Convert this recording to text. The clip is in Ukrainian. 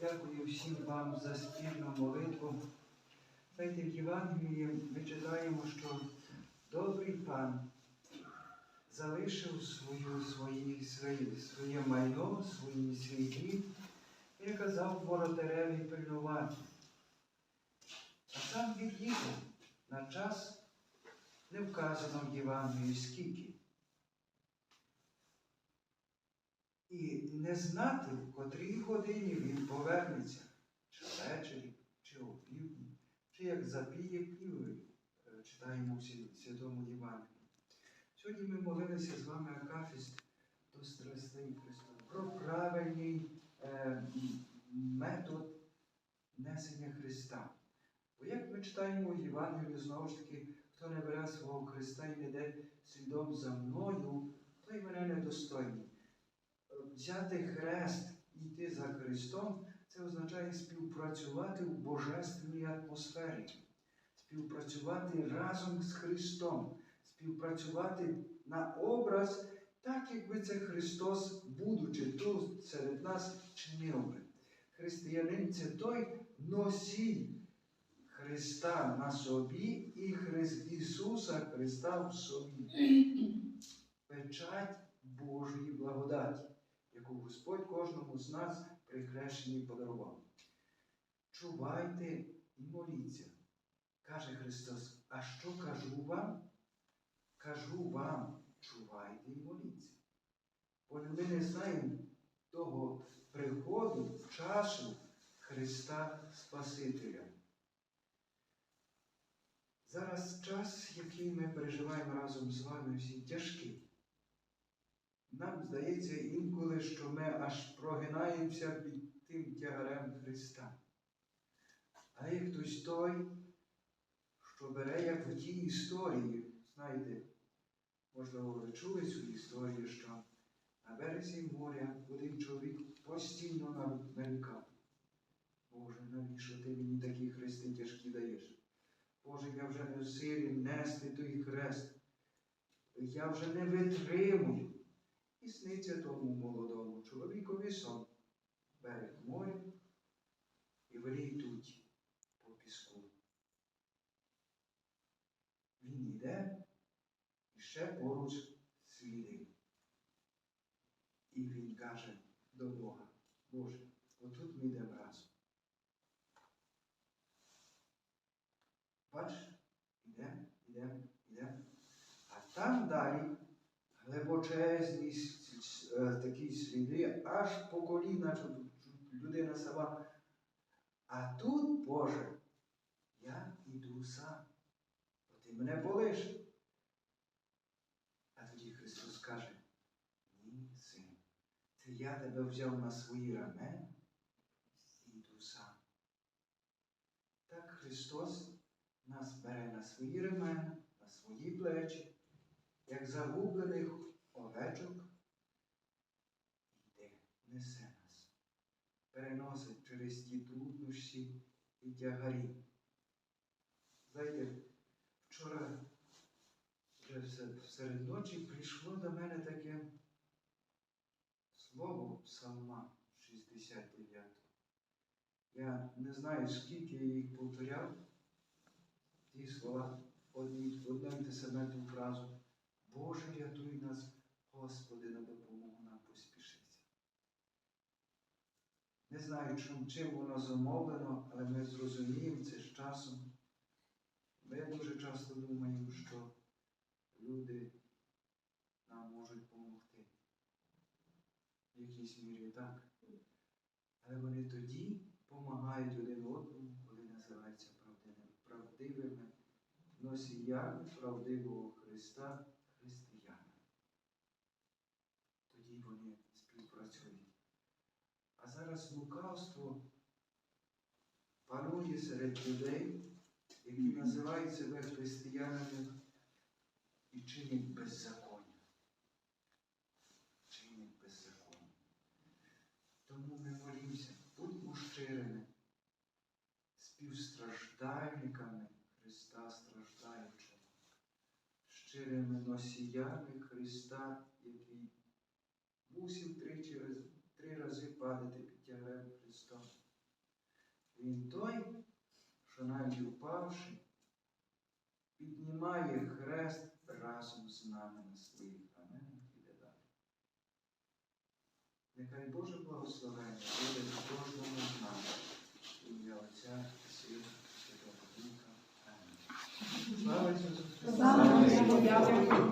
Дякую всім вам за спільну молитву. Знаєте, в Євангелії ми читаємо, що добрий пан залишив свою, свої, свої, своє майно, свої свій дім і казав воротареві пильнувати. А сам від'їхав на час, не вказано в Євангелії скільки. І не знати, в котрій годині він повернеться, чи ввечері, чи опівдні, чи як запіє півень, читаємо в Святому Євангелії. Сьогодні ми молилися з вами Акафіст до страстей Христа про правильний е, метод несення Христа. Бо як ми читаємо Євангелію, знову ж таки, хто не бере свого Христа і не йде слідом за мною, той мене недостойний. Взяти хрест і йти за Христом, це означає співпрацювати в божественній атмосфері, співпрацювати разом з Христом, співпрацювати на образ, так якби це Христос, будучи тут серед нас, чинив би. Християнин це той носій Христа на собі і Христ Ісуса Христа в собі. Печать Божої благодаті, яку Господь кожному з нас при хрещенні подарував. Чувайте і моліться, каже Христос. А що кажу вам? Кажу вам, чувайте і моліться. Бо ми не знаємо того приходу, часу Христа Спасителя. Зараз час, який ми переживаємо разом з вами всі тяжкий. Нам здається інколи, що ми аж прогинаємося під тим тягарем Христа. А є хтось той, що бере, як в тій історії, знаєте, можливо, ви чули цю історію, що на березі моря один чоловік постійно нар- нарікав. Боже, навіщо ти мені такі хрести тяжкі даєш? Боже, я вже не в силі нести той хрест. Я вже не витримую. І сниться тому молодому чоловікові сон. Берег моря і вони йдуть по піску. Він йде і ще поруч сліди. І він каже до Бога, Боже, отут ми йдемо разом. Бач, йдемо, йдемо, йдемо. А там далі глибочезні с- с- е, такі сліди, аж по коліна людина сама. А тут, Боже, я іду сам, бо ти мене полиш. А тоді Христос каже, ні, син, це я тебе взяв на свої рамена і йду сам. Так Христос нас бере на свої ремена, на свої плечі, як загублених овечок, йде, несе нас, переносить через ті труднощі і тягарі. Знаєте, вчора вже серед ночі прийшло до мене таке слово псалма 69. Я не знаю, скільки я їх повторяв, ті слова, саме ту фразу. Боже, рятуй нас, Господи, на допомогу нам поспішиться. Не знаю, чим, чим воно замовлено, але ми зрозуміємо це з часом. Ми дуже часто думаємо, що люди нам можуть допомогти. В якійсь мірі так. Але вони тоді допомагають один одному, коли називаються правдивими, правдивими носіями правдивого Христа християни. Тоді вони співпрацюють. А зараз лукавство панує серед людей, які називають себе християнами і чинять беззаконня. Чинять беззаконня. Тому ми молімося, будьмо щирими, співстраждальниками Христа страждаючого, щирими носіями Христа, який мусив тричі три рази падати під тягарем Христа, Він той, що навіть упавши, піднімає хрест разом з нами на своїх далі. Нехай Боже благословення буде в кожному з нас. В Ім'я Отця і Сина і Святого